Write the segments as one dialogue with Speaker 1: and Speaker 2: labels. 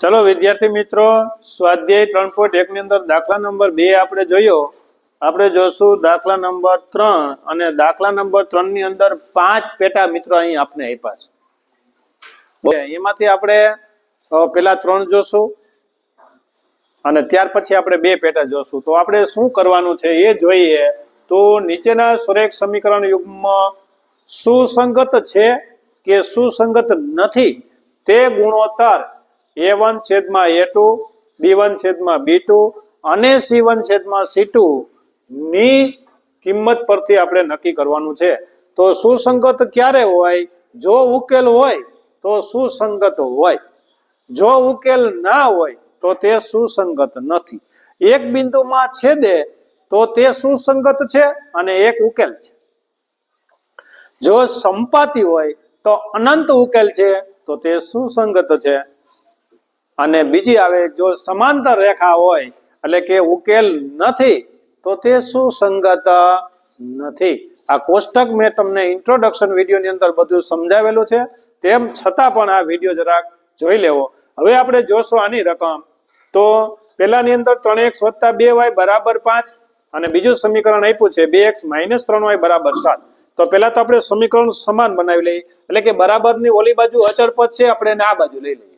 Speaker 1: ચલો વિદ્યાર્થી મિત્રો, સ્વાધ્યાય ત્રણ પોઈન્ટ એક ની અંદર દાખલા નંબર બે આપણે જોયો. આપણે જોશું દાખલા નંબર ત્રણ અને દાખલા નંબર ત્રણની અંદર પાંચ પેટા મિત્રો અહીં આપને આપ્યા છે. એમાંથી આપણે પેલા ત્રણ જોશું અને ત્યાર પછી આપણે બે પેટા જોશું. તો આપણે શું કરવાનું છે એ જોઈએ. તો નીચેના સુરેખ સમીકરણ યુગમાં સુસંગત છે કે સુસંગત નથી તે ગુણોત્તર એ વન છેદમાં એ ટુ બી વન છેદમાં બી ટુ અને સી વન છેદમાં સી ટુ ની કિંમત પરથી આપણે નક્કી કરવાનું છે. તો સુસંગત ક્યારે હોય? જો ઉકેલ હોય, તો સુસંગત હોય. જો ઉકેલ ના હોય, તો તે સુસંગત નથી. એક બિંદુમાં છેદે, તો તે સુસંગત છે અને એક ઉકેલ છે. જો સંપાતી હોય, તો અનંત ઉકેલ છે, તો તે સુસંગત છે. અને બીજી આવે, જો સમાંતર રેખા હોય, એટલે કે ઉકેલ નથી, તો તે સુસંગત નથી. આ કોષ્ટક મેં તમને ઇન્ટ્રોડક્શન વિડીયોની અંદર બધું સમજાવેલું છે. તેમ છતાં પણ આ વીડિયો જરાક જોઈ લેવો. હવે આપણે જોશું આની રકમ. તો પેલાની અંદર ત્રણ એક્સ વત્તા બે વાય બરાબર પાંચ અને બીજું સમીકરણ આપ્યું છે બે એક્સ માઇનસ ત્રણ વાય બરાબર સાત. તો પેલા તો આપણે સમીકરણ સમાન બનાવી લઈએ. એટલે કે બરાબરની ઓલી બાજુ અચળ પદ છે, આપણે આ બાજુ લઈ લઈએ.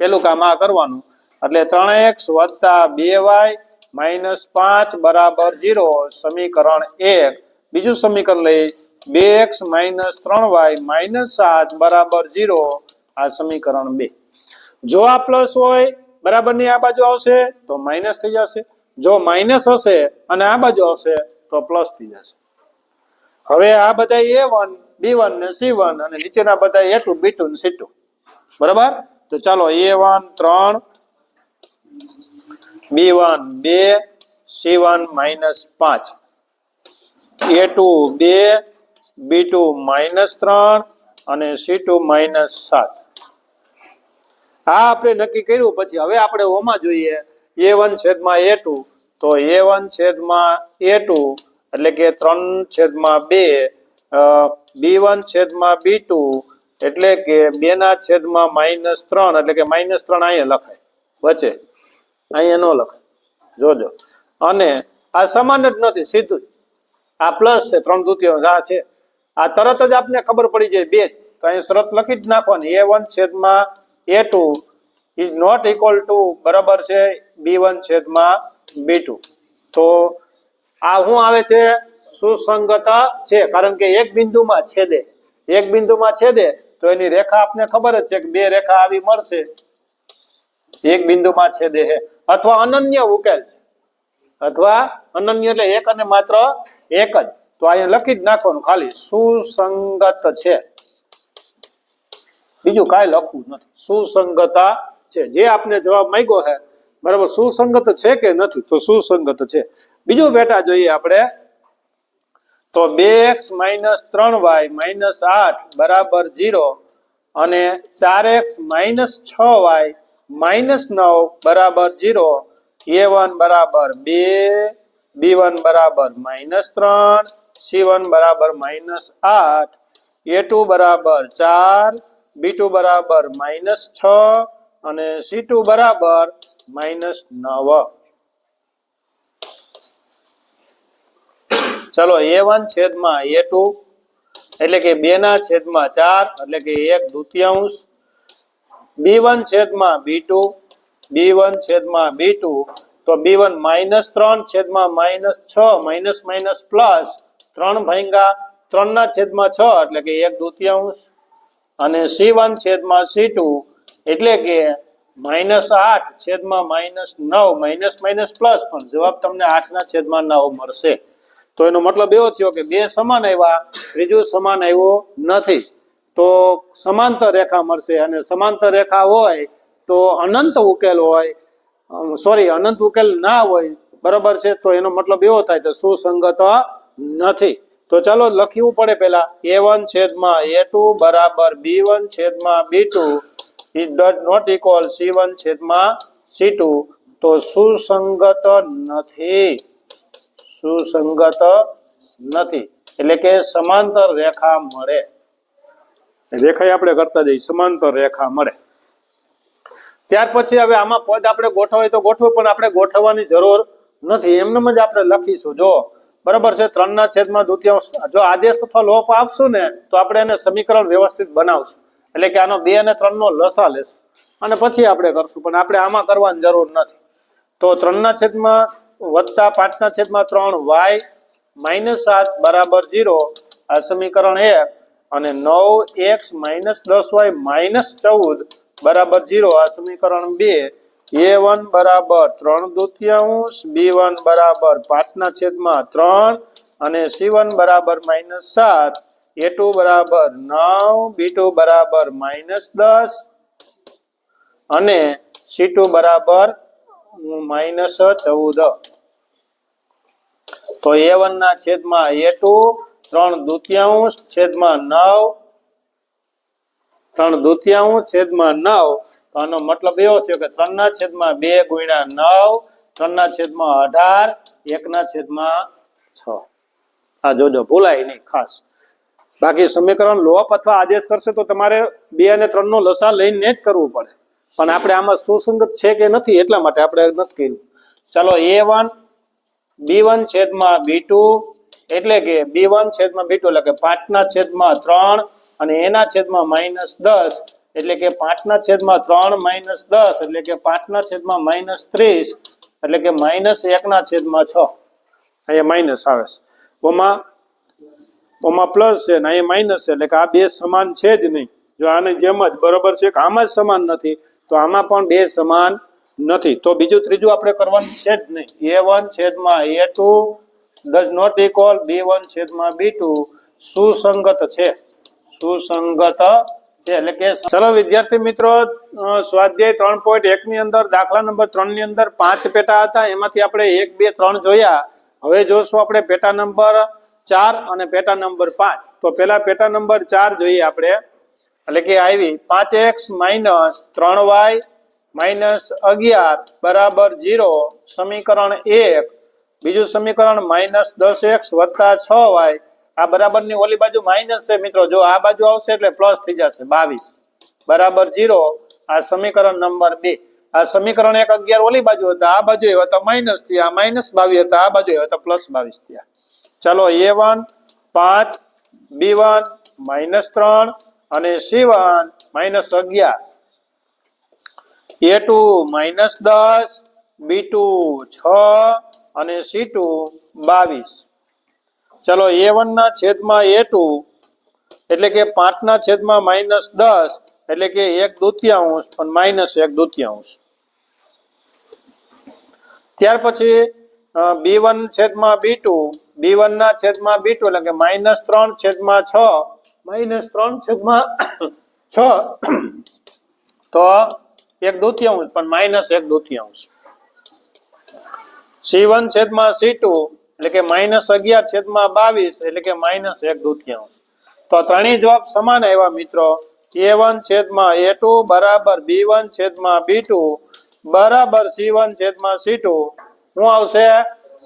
Speaker 1: પેલું કામ આ કરવાનું. એટલે ત્રણ એક્સ વત્તા બે વાય માઇનસ પાંચ બરાબર જીરો સમીકરણ એક. બીજું સમીકરણ લઈ બે એક્સ માઇનસ ત્રણ વાય માઇનસ સાત બરાબર જીરો આ સમીકરણ બે. જો આ પ્લસ હોય બરાબરની આ બાજુ આવશે, તો માઇનસ થઈ જશે. જો માઇનસ હશે અને આ બાજુ આવશે, તો પ્લસ થઈ જશે. હવે આ બધા એ વન, બી વન ને સી વન અને નીચેના બધા એ ટુ, બી ટુ ને સી ટુ. બરાબર? તો ચાલો, એ વન, ત્રણ, બી વન, બે, સી વન માઇનસ પાંચ. એ ટુ, બે, બી ટુ માઇનસ ત્રણ અને સી ટુ માઇનસ સાત. આ આપણે નક્કી કર્યું, પછી હવે આપણે ઓમાં જોઈએ. એ વન છેદમાં એ ટુ, તો એ વન છેદમાં એ ટુ, એટલે કે ત્રણ છેદમાં બે બી વન છેદમાં બી ટુ એટલે કે બે ના છેદમાં માઇનસ ત્રણ, એટલે કે માઇનસ ત્રણ અહીંયા લખાય. વચ્ચે. અહીંયા ન લખાય. જોજો. અને આ સમાન જ નથી, સીધું આ પ્લસ છે, ત્રણ દુત્યાંશ આ છે. આ તરત જ આપને ખબર પડી જાય બે તો અહીં શરત લખી જ નાખવાની. એ વન છેદમાં A two is not equal to બરાબર છે બી વન છેદમાં બી ટુ. તો આ શું આવે છે? સુસંગત છે. કારણ કે એક બિંદુમાં છેદે. એક બિંદુમાં છેદે. તો એની રેખા આપને ખબર જ છે કે બે રેખા આવી મળશે. એક બિંદુમાં છે અથવા અનન્ય ઉકેલ છે. અથવા અનન્ય એટલે એક અને માત્ર એક જ. તો અહીંયા લખી જ નાખવાનું ખાલી. સુસંગત છે. બીજું કાંઈ લખવું નથી. સુસંગતા છે. જે આપને જવાબ માંગ્યો છે, બરાબર સુસંગત છે કે નથી? તો સુસંગત છે. બીજું બેટા જોઈએ આપણે તો બે એક્સ માઇનસ ત્રણ વાય માઇનસ આઠ બરાબર ઝીરો અને ચાર એક્સ માઇનસ છ વાય માઇનસ નવ બરાબર ઝીરો. એ વન બરાબર બે, બી વન બરાબર માઇનસ ત્રણ, સી વન બરાબર માઇનસ આઠ, એ ટુ બરાબર ચાર, બી ટુ બરાબર માઇનસ છ અને સી ટુ બરાબર માઇનસ નવ. ચલો એ વન છેદમાં એ ટુ એટલે કે બે ના છેદમાં ચાર, એટલે કે એક દ્વિતીયાંશ બી વન છેદમાં બી ટુ બી વન છેદમાં બી ટુ તો બી વન માઇનસ ત્રણ છેદમાં માઇનસ છ, માઇનસ માઇનસ પ્લસ ત્રણ ભાંગા ત્રણ ના છેદમાં છ, એટલે કે એક દ્વિતીયાંશ અને સી વન છેદમાં સી ટુ એટલે કે માઇનસ આઠ છેદમાં માઇનસ નવ, માઇનસ માઇનસ પ્લસ, પણ જવાબ તમને આઠ ના છેદમાં નવ મળશે. તો એનો મતલબ એવો થયો કે બે સમાન આવ્યા, ત્રીજું સમાન આવ્યો નથી. તો સમાંતર રેખા મળશે અને સમાંતર રેખા હોય તો અનંત ઉકેલ હોય સોરી અનંત ઉકેલ ના હોય, બરાબર છે? તો એનો મતલબ એવો થાય તો સુસંગત નથી. તો ચાલો લખવું પડે પેલા એ વન છેદમાં એ ટુ બરાબર બી વન છેદમાં બી two is ડટ not equal C one છેદમાં સી ટુ તો સુસંગત નથી. સુસંગત નથી. એટલે કે સમાંતર રેખા મળે. રેખા આપણે કરતા જઈએ, સમાંતર રેખા મળે. ત્યાર પછી હવે આમાં પદ આપણે ગોઠવાય તો ગોઠવું, પણ આપણે ગોઠવવાની જરૂર નથી. એમનેમ જ આપણે લખીશું. જો બરાબર છે, ત્રણના છેદમાં દ્વિતીયાંશ. જો આદેશ અથવા લોપ આપશું ને, તો આપણે એને સમીકરણ વ્યવસ્થિત બનાવશું. એટલે કે આનો બે અને ત્રણ નો લસા લેશું. અને પછી આપણે કરશું, પણ આપણે આમાં કરવાની જરૂર નથી. તો ત્રણના છેદમાં વત્તા પાંચના છેદમાં ત્રણ વાય માઇનસ સાત બરાબર જીરો આ સમીકરણ એક અને નવ એક્સ માઇનસ દસ વાય માઇનસ ચૌદ બરાબર જીરો આ સમીકરણ બે. એ વન બરાબર ત્રણ દુત્યાંશ, બી વન બરાબર પાંચના છેદમાં ત્રણ અને સી વન બરાબર માઇનસ સાત. એ ટુ બરાબર નવ, બી ટુ બરાબર માઇનસ દસ અને સી ટુ બરાબર માઇનસ ચૌદ. તો એ વન ના છેદમાં એ ટુ ત્રણ દુત્યાંશ છેદમાં નવ. ત્રણ દુત્યાંશ છેદમાં નવ. તો આનો મતલબ એવો થયો કે ત્રણ ના છેદમાં બે ગુણ્યા નવ, ત્રણ ના છેદમાં અઢાર, એક ના છેદમાં છ. આ જોજો, ભૂલાય નહીં, ખાસ. બાકી સમીકરણ લોપ અથવા આદેશ કરશે તો તમારે બે અને ત્રણ નો લસા લઈને જ કરવું પડે. પણ આપણે આમાં સુસંગત છે કે નથી એટલા માટે આપણે નથી કર્યું. ચાલો એ વન બી વન છેદમાં બી ટુ એટલે કે બી વન છેદમાં બી ટુ એટલે કે પાંચના છેદમાં ત્રણ અને એના છેદમાં માઇનસ દસ, એટલે કે પાંચના છેદમાં ત્રણ માઇનસ દસ, એટલે કે પાંચના છેદમાં માઇનસ ત્રીસ, એટલે કે માઇનસ એકના છેદમાં છ. અહીંયા માઇનસ આવે છે. ઓમાં ઓમાં પ્લસ છે ને અહીંયા માઇનસ છે, એટલે કે આ બે સમાન છે જ નહીં. જો આની જેમ જ બરોબર છે કે આમાં જ સમાન નથી તો આમાં પણ બે સમાન નથી. તો બીજું ત્રીજું આપણે કરવાનું છે જ નહીં. એ વન છેદમાં A two does not equal B one છેદમાં બી ટુ સુસંગત છે. સુસંગત છે. એટલે કે ચલો વિદ્યાર્થી મિત્રો સ્વાધ્યાય ત્રણ પોઈન્ટ એક ની અંદર, દાખલા નંબર ત્રણની અંદર પાંચ પેટા હતા. એમાંથી આપણે એક, બે, ત્રણ જોયા. હવે જોશું આપણે પેટા નંબર ચાર અને પેટા નંબર પાંચ. તો પેલા પેટા નંબર ચાર જોઈએ આપણે. એટલે કે આવી પાંચ એક્સ માઇનસ ત્રણ વાય માઇનસ અગિયાર બરાબર જીરો સમીકરણ એક. બીજું સમીકરણ માઇનસ દસ એક્સ વત્તા છ વાય. આ બરાબરની ઓલી બાજુ માઇનસ છે મિત્રો. જો આ બાજુ આવશે એટલે પ્લસ થઈ જશે બાવીસ. બરાબર જીરો આ સમીકરણ નંબર બે. આ સમીકરણ એક અગિયાર ઓલી બાજુ હતા. આ બાજુ એવા તો માઇનસ થયા. માઇનસ બાવીસ હતા. આ બાજુ એવા તો પ્લસ બાવીસ થયા. ચાલો એ વન, પાંચ, બી વન, માઇનસ ત્રણ અને સી વન માઇનસ અગિયાર. એ ટુ માઇનસ દસ, બી ટુ છ અને સી ટુ બાવીસ. ચલો એ વન ના છેદમાં એ ટુ, એટલે કે પાંચ ના છેદમાં માઇનસ દસ, એટલે કે એક દુત્યાંશ પણ માઇનસ એક દુત્યાંશ. ત્યાર પછી બી વન છેદમાં બી ટુ, બી વન ના છેદમાં બી ટુ, એટલે કે માઇનસ ત્રણ છેદમાં છ માઇનસ ત્રણ છેદમાં છ. તો એક દુત્યાંશ, પણ માઇનસ એક દુત્યાંશ. સી વન છેદમાં સી ટુ, એટલે કે માઇનસ અગિયાર છેદમાં બાવીસ, એટલે કે માઇનસ એક દુત્યાંશ. તો ત્રણેય જવાબ સમાન આવ્યા મિત્રો. એ વન છેદમાં એ ટુ બરાબર બી વન છેદમાં બી ટુ બરાબર સી વન છેદમાં સી ટુ. શું આવશે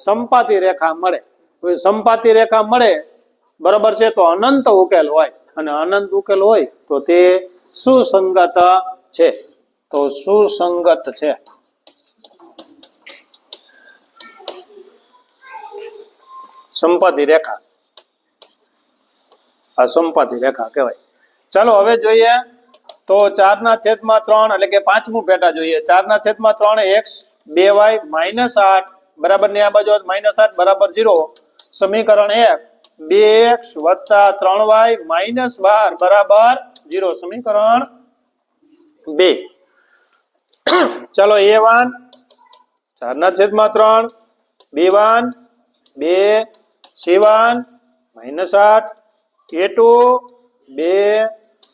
Speaker 1: સંપાતી રેખા મળે. સંપાતિ સંપાતી રેખા મળે બરાબર છે? તો અનંત ઉકેલ હોય. અને અનંત ઉકેલ હોય તો તે સુસંગત છે. તો સુસંગત છે. સંપત્તિ રેખા. આ સંપાતી રેખા કહેવાય. ચાલો, હવે જોઈએ. તો ચાર ના છેદમાં ત્રણ એટલે કે પાંચમું પેટા જોઈએ. ચાર ના છેદમાં ત્રણ એક્સ બે વાય માઇનસ આઠ. બરાબર ને આ બાજુ માઇનસ આઠ બરાબર જીરો. સમીકરણ એક. બે એક્સ વત્તા ત્રણ વાય માઇનસ બાર બરાબર જીરો સમીકરણ બે. ચાલો એ વન. ચાર ના છેદમાં ત્રણ. B one. બે સી વન. માઇનસ આઠ. A two. બે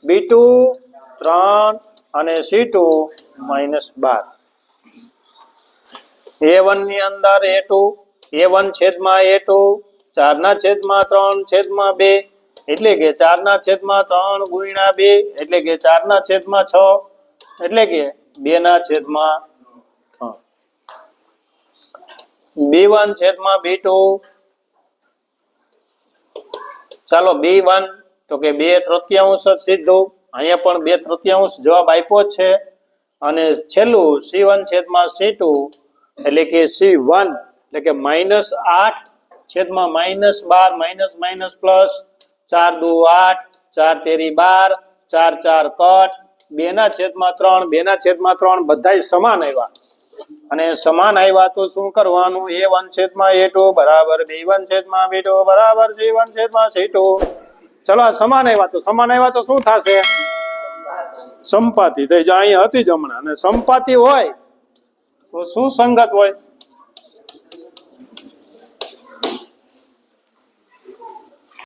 Speaker 1: બી ટુ. ત્રણ અને સી ટુ માઇનસ બાર. એ વનની અંદર એ ટુ. એ વન છેદમાં એ ટુ. ચાર ના છેદમાં ત્રણ છેદમાં બે એટલે કે ચાર ના છેદમાં ત્રણ ગુણ્યા બે એટલે કે ચાર ના છેદમાં છ એટલે કે બે ના છેદમાં બી વન છેદમાં બી ટુ ચાલો બી વન તો કે બે તૃતીયાંશ જ સીધું. અહીંયા પણ બે તૃતીયાંશ જવાબ આપ્યો છે. અને છેલ્લું સી વન છેદમાં સી ટુ એટલે કે સી વન એટલે કે માઇનસ આઠ છેદમાં માઇનસ બાર, માઇનસ માઇનસ પ્લસ ચાર દુ આઠ, ચાર તેરી બાર, ચાર ચાર કટ. બે ના છેદમાં ત્રણ બે ના છેદમાં ત્રણ, બધાય સમાન આવ્યા. અને સમાન આવ્યા તો શું કરવાનું? એ વન છેદમાં એ ટુ બરાબર બી વન છેદમાં બી ટુ બરાબર સી વન છેદમાં સી ટુ ચલો, આ સમાન આવ્યા તો, સમાન આવ્યા તો શું થશે? સંપાતી થઈ જાય. અહીંયા હતી જ હમણાં. અને સંપાતિ હોય તો શું સંગત હોય?